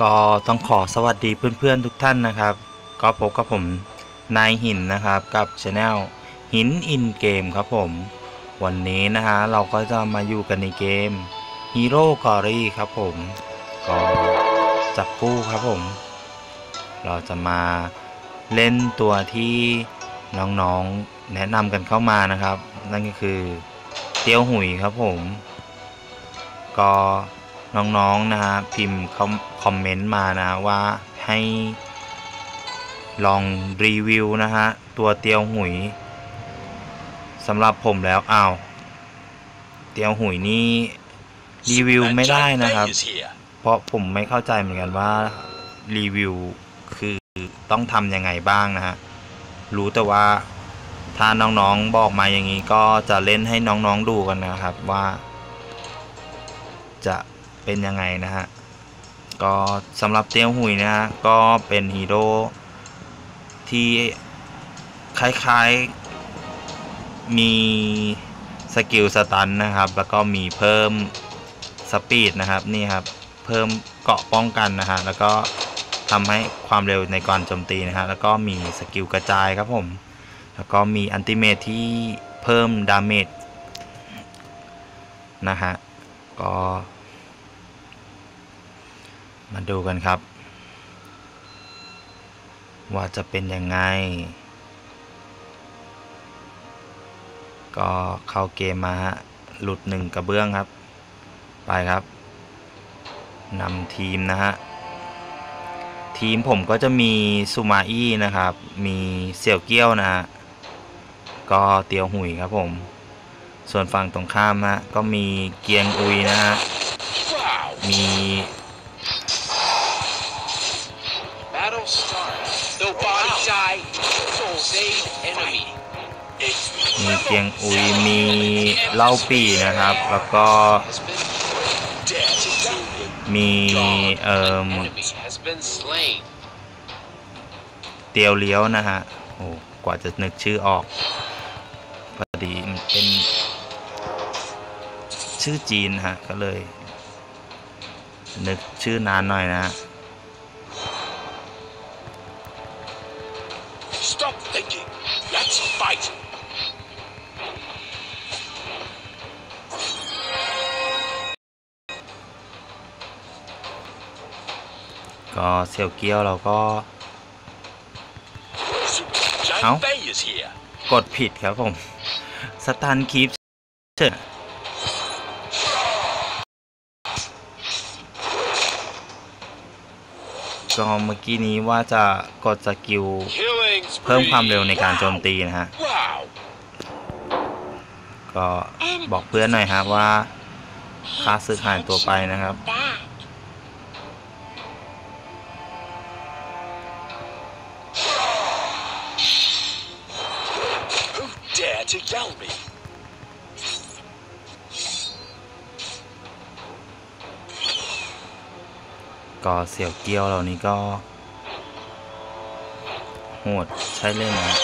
ก็ต้องขอสวัสดีเพื่อนๆทุกท่านนะครับ ก็พบกับผมนายหินนะครับกับช anel หินอินเกมครับผม วันนี้นะฮะเราก็จะมาอยู่กันในเกม Hero g o r y ครับผม ก็จับคู่ครับผม เราจะมาเล่นตัวที่น้องๆแนะนำกันเข้ามานะครับ นั่นก็คือเตียวหุยครับผม ก็ น้องๆนะฮะพิมพ์คอมเมนต์มานะว่าให้ลองรีวิวนะฮะตัวเตียวหุยสำหรับผมแล้วอ้าวเตียวหุยนี่รีวิวไม่ได้นะครับ เพราะผมไม่เข้าใจเหมือนกันว่ารีวิวคือต้องทำยังไงบ้างนะฮะรู้แต่ว่าถ้าน้องๆบอกมาอย่างนี้ก็จะเล่นให้น้องๆดูกันนะครับว่า จะ เป็นยังไงนะฮะ ก็สำหรับเตียวหุยนะฮะ ก็เป็นฮีโร่ที่คล้ายๆมีสกิลสตันนะครับ แล้วก็มีเพิ่มสปีดนะครับนี่ครับ เพิ่มเกาะป้องกันนะฮะ แล้วก็ทำให้ความเร็วในการโจมตีนะฮะ แล้วก็มีสกิลกระจายครับผม แล้วก็มีอันติเมทที่เพิ่มดาเมจนะฮะ ก็ มาดูกันครับ ว่าจะเป็นยังไง ก็เข้าเกมมาฮะหลุดหนึ่งกระเบื้องครับ ไปครับนำทีมนะฮะ ทีมผมก็จะมีซูมาอี้นะครับ มีเสี่ยวเกี้ยวนะฮะ ก็เตียวหุยครับผม ส่วนฝั่งตรงข้ามฮะก็มีเกียงอุยนะฮะ มี เกียงอุยมีเล่าปี่นะครับ แล้วก็ มีเอ่มเตียวเลี้ยวนะฮะโอ้กว่าจะนึกชื่อออกพอดีมันเป็น ชื่อจีนฮะก็เลย นึกชื่อนานหน่อยนะฮะ ก็เสี่ยวเกี้ยวเราก็ Giant Ow. Bay is here. กดผิดครับผม สตันคีปเฉยก็เมื่อกี้นี้ว่าจะกดสกิล Killing เพิ่มความ spree. เร็วในการโจม Wow. ตีนะฮะ Wow. ก็บอกเพื่อนหน่อยครับว่าค่าซื้อหายตัวไปนะครับ to yell me? ก็เสี่ยวเกี้ยวเหล่านี้ก็โหดใช้เล่นนะ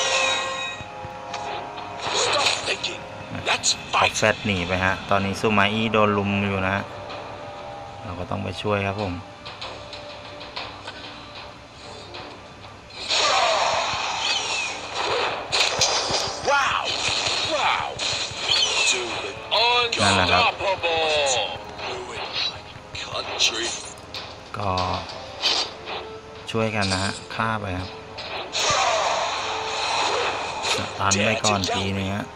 Stop thinking. Let's ออก fight. แฟตหนีไปฮะ ตอนนี้ซูมาอี้โดนลุมอยู่นะ เราก็ต้องไปช่วยครับผม ช่วยกันนะฮะฆ่าไปครับตันไปก่อนทีนึงฮะ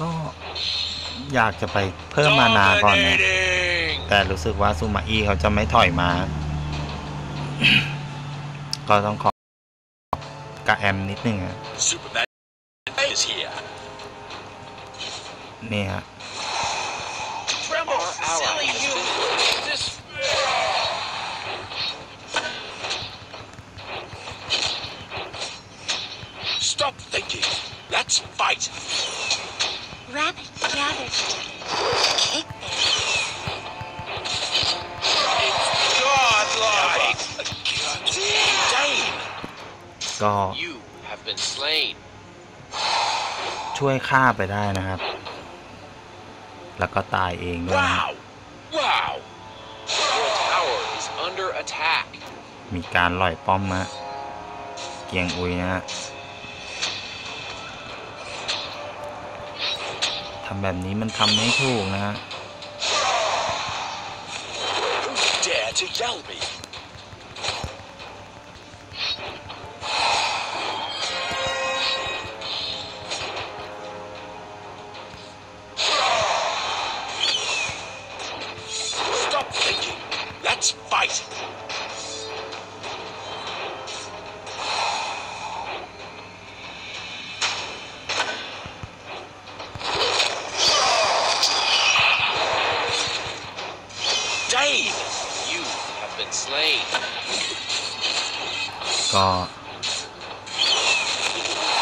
ก็อยากจะไปเพิ่มมานาก่อนนะ Dominating. แต่รู้สึกว่าซูมาอี้เขาจะไม่ถอยมา ก็ต้องขอกระแอมนิดนึงอะนี่ฮะ ช่วยฆ่าไปได้นะครับ แล้วก็ตายเองด้วยนะ Wow! Wow! Your tower is under attack. มีการลอยป้อมมาเกียงอุยนะฮะทำแบบนี้มันทำไม่ถูกนะฮะ Who dare to yell me? Dane! You have been slain. ก็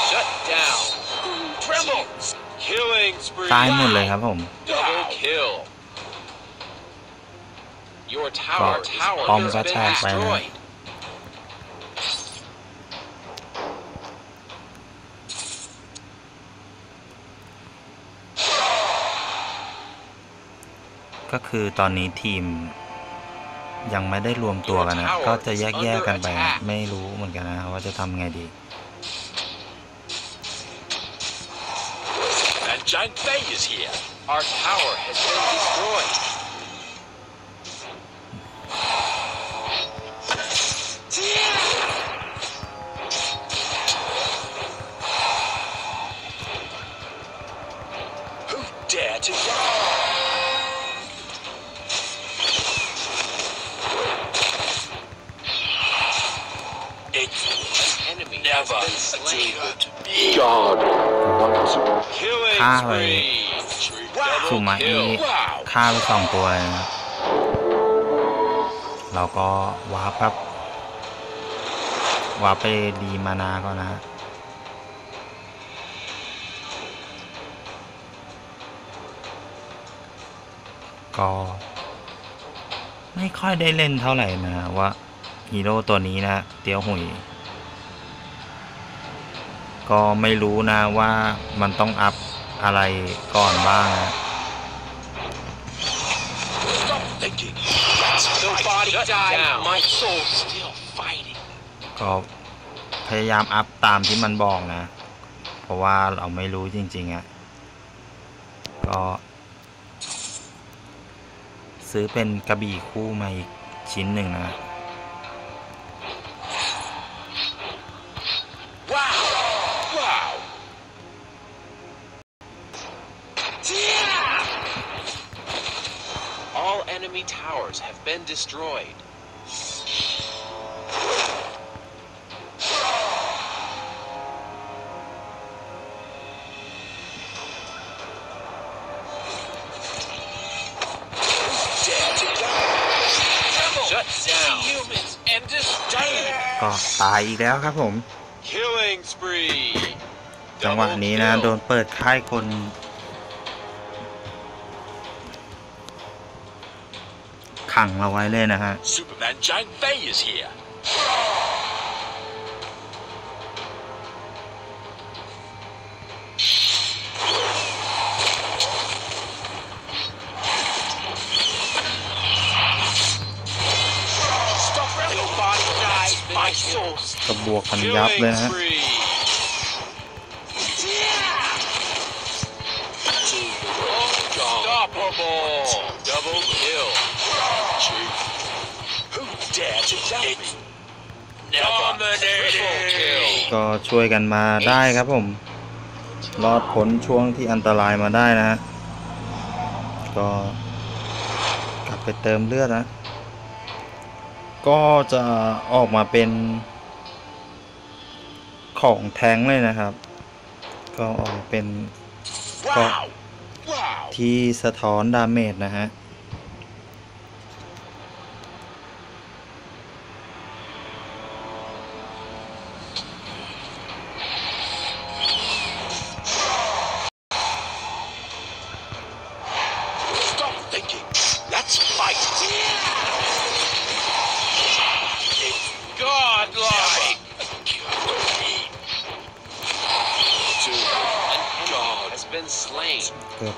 Shut down. Tremble! Killing spree. ตายหมดเลยครับผม Double kill. Your tower, Got tower bomb has been attack by now. destroyed. ก็คือตอนนี้ทีมยังไม่ได้รวมตัวกันนะ ก็จะแยกๆกันไปนะไม่รู้เหมือนกันนะว่าจะทำไงดี And Giant Bay is here. Our tower has been destroyed. Killing Ah, spree. สุมาอีฆ่าไปสองตัวเลยนะเราก็วาร์ปครับวาร์ปไปดีมานาก่อนนะฮะก็ไม่ค่อยได้เล่นเท่าไหร่นะว่าฮีโร่ตัวนี้นะเตียวหุยก็ไม่รู้นะว่ามันต้องอัพ อะไรก่อนบ้างนะ Stop thinking. Let's Nobody fight. died. My soul's still fighting. ก็พยายามอัพตามที่มันบอกนะ เพราะว่าเราไม่รู้จริงๆอะ่ะ ก็ ซื้อเป็นกระบี่คู่มาอีกชิ้นหนึ่งนะ towers have been destroyed. Dare to yell. Tremble! Shut down. See humans and disdain. ก็ตายอีกแล้วครับผม Killing spree. จังหวะ Double นี้นะ kill. โดนเปิดค่ายคน ขังเราไว้เลยนะฮะ Superman Giant Bay is here. Stop Nobody died. My soul's กระบวกกันยับเลย Killing นะฮะ ก็ช่วยกันมาได้ครับผม รอดพ้นช่วงที่อันตรายมาได้นะฮะก็กลับไปเติมเลือดนะ ก็จะออกมาเป็น ของแท้งเลยนะครับ ก็ออกมาเป็น Wow! Wow! ที่สะท้อนดาเมจนะฮะ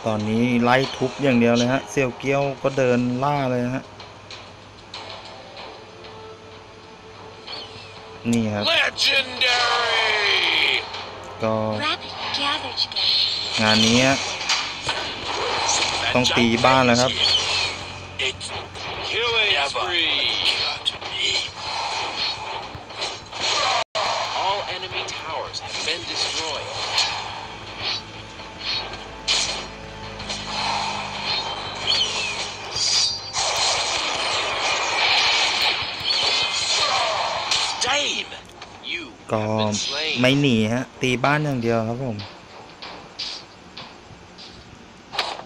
ตอนนี้ไล่ทุบอย่างเดียวเลยฮะ เซียวเกี้ยวก็เดินล่าเลยฮะ นี่ครับ Legendary! ก็ Rabbit, gather together. งานนี้ต้องตีบ้านแล้วครับ ก็ have been slain. ไม่หนีฮะ ตีบ้านอย่างเดียวครับผม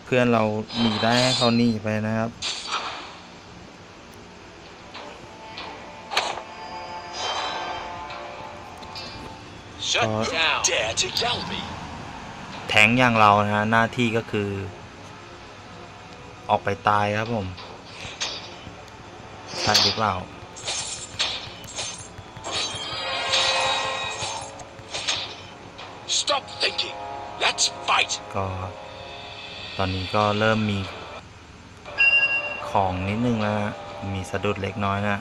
เพื่อนเราหนีได้ให้เขาหนีไปนะครับ Shut Uh, down. Dare to yell me? แทงอย่างเรานะฮะหน้าที่ก็คือ ออกไปตายครับผมใช่หรือเปล่า ก็ตอนนี้ก็เริ่มมีของนิดนึงแล้วมีสะดุดเล็กน้อยนะ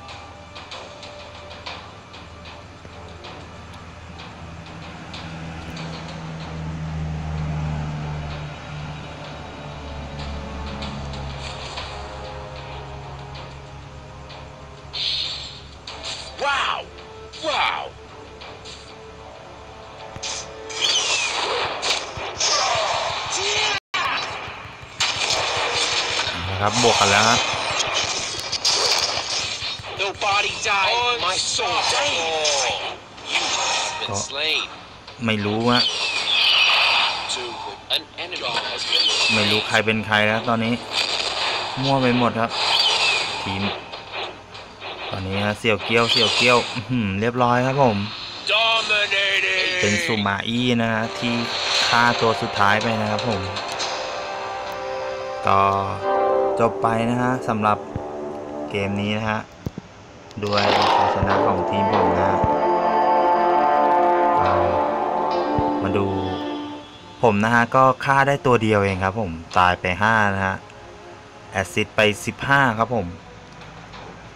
ครับบวกกันแล้วครับ Nobody died. My soul. Unstoppable. You have been Oh. slain. ไม่รู้ฮะ To An enemy has been ไม่รู้ใครเป็นใครแล้วตอนนี้ มั่วไปหมดครับ ทีม ตอนนี้ฮะเสี่ยวเกี้ยวเสี่ยวเกี้ยวอื้อหือเรียบร้อยครับผม dominating. เป็นซูมาอี้นะฮะที่ฆ่าตัวสุดท้ายไปนะครับผม ก็ จบไปนะฮะสำหรับเกมนี้นะฮะด้วยชัยชนะของทีมผมนะฮะมาดูผมนะฮะก็ฆ่าได้ตัวเดียวเองครับผมตายไป 5 นะฮะ แอสซิดไป 15 ครับผม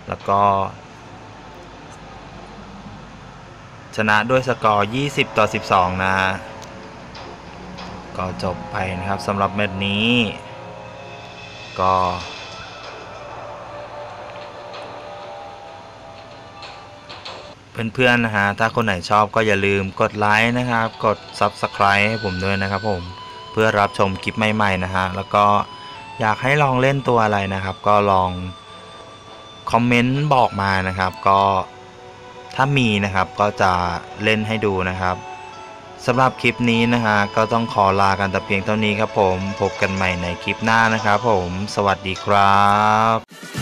แล้วก็ ชนะด้วยสกอร์ 20 ต่อ 12 นะฮะก็จบไปนะครับสำหรับแมตช์นี้ ก็เพื่อนๆนะฮะ ถ้าคนไหนชอบก็อย่าลืมกดไลค์นะครับ กด Subscribe ให้ผมด้วยนะครับผม เพื่อรับชมคลิปใหม่ๆนะฮะ แล้วก็อยากให้ลองเล่นตัวอะไรนะครับ ก็ลองคอมเมนต์บอกมานะครับ ก็ถ้ามีนะครับก็จะเล่นให้ดูนะครับ สำหรับคลิปนี้นะฮะก็ต้องขอลากันแต่เพียงเท่านี้ครับผม พบกันใหม่ในคลิปหน้านะครับผม สวัสดีครับ